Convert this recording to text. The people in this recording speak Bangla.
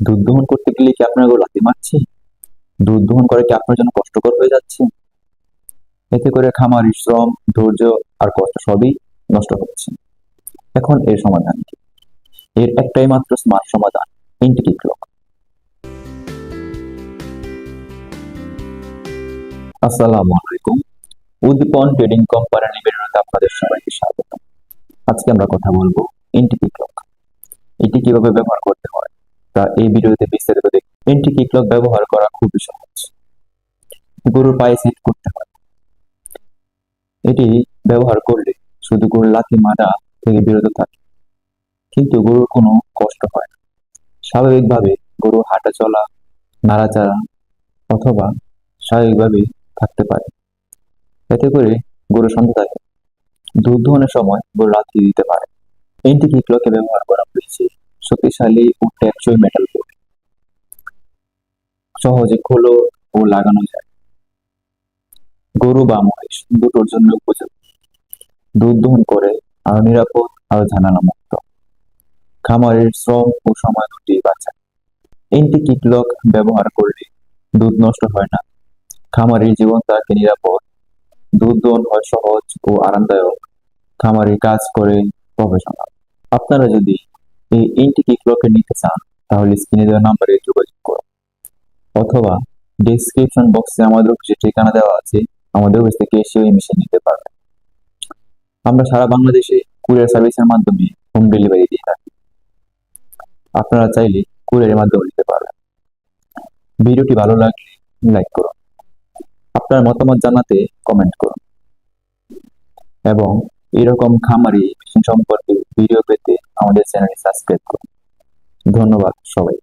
দুধ দহন করতে গেলে কি আপনার লাথি মারছে? দুধ দহন করা কি আপনার জন্য কষ্টকর হয়ে যাচ্ছে? এতে করে খামারি, শ্রম, ধৈর্য আর কষ্ট সবই নষ্ট হচ্ছে। এখন এর সমাধান কি? এর একটাই মাত্র স্মার্ট সমাধান ইন্টিকি ক্লক। আসসালামু আলাইকুম। উদ্দীপন ট্রেডিং কোম্পানি লিমিটেডে আপনাদের সবাইকে স্বাগত। আজকে আমরা কথা বলব ইন্টিকি ক্লক। এটি কীভাবে ব্যবহার করতে তা এই ভিডিওতে বিস্তারিত দেখ ইন্টিকি ক্লক ব্যবহার করা খুবই সহজ। গরুর পায়ে সেট করতে হয়। এটি ব্যবহার করলে শুধু গরুর লাথি মারা থেকে বিরত থাকে, কিন্তু গরুর কোনো কষ্ট হয় না। স্বাভাবিকভাবে গরু হাঁটা চলা, নাড়াচাড়া অথবা স্বাভাবিকভাবে থাকতে পারে। এতে করে গরু শান্ত থাকে। দুধ দহনের সময় গরু লাথি দিতে পারে। এন্টি ক্লকে ব্যবহার করা হয়েছে শক্তিশালী ও টেকসই মেটাল বোর্ড সহজে খোলো ও লাগানো যায়। গরু বা মহিষ দুটোর জন্য উপযোগী। দুধ দহন করে আরও নিরাপদ আরও ঝামেলা মুক্ত খামারের শ্রম ও সময় দুটি বাঁচায়। এন্টি কিকলক ব্যবহার করলে দুধ নষ্ট হয় না। খামারের জীবন তাকে নিরাপদ। দুধ দহন হয় সহজ ও আরামদায়ক। খামারে কাজ করে প্রফেশনাল আপনারা যদি এই এন্টি কিকলকে নিতে চান, তাহলে স্ক্রিনে দেওয়া নাম্বারে যোগাযোগ করুন। অথবা ডেসক্রিপশন বক্সে আমাদের অফিসে ঠিকানা দেওয়া আছে, আমাদের অফিস থেকে এসে ওই মেশিন নিতে পারবেন। আমরা সারা বাংলাদেশে কুরিয়ার সার্ভিসের মাধ্যমে হোম ডেলিভারি দিয়ে থাকি। আপনারা চাইলে কুরিয়ারের মাধ্যমে নিতে পারবেন। ভিডিওটি ভালো লাগলে লাইক করুন। আপনার মতামত জানাতে কমেন্ট করুন। এবং এরকম খামারি মেশিন সম্পর্কে ভিডিও পেতে আমাদের চ্যানেলটি সাবস্ক্রাইব করুন। ধন্যবাদ সবাই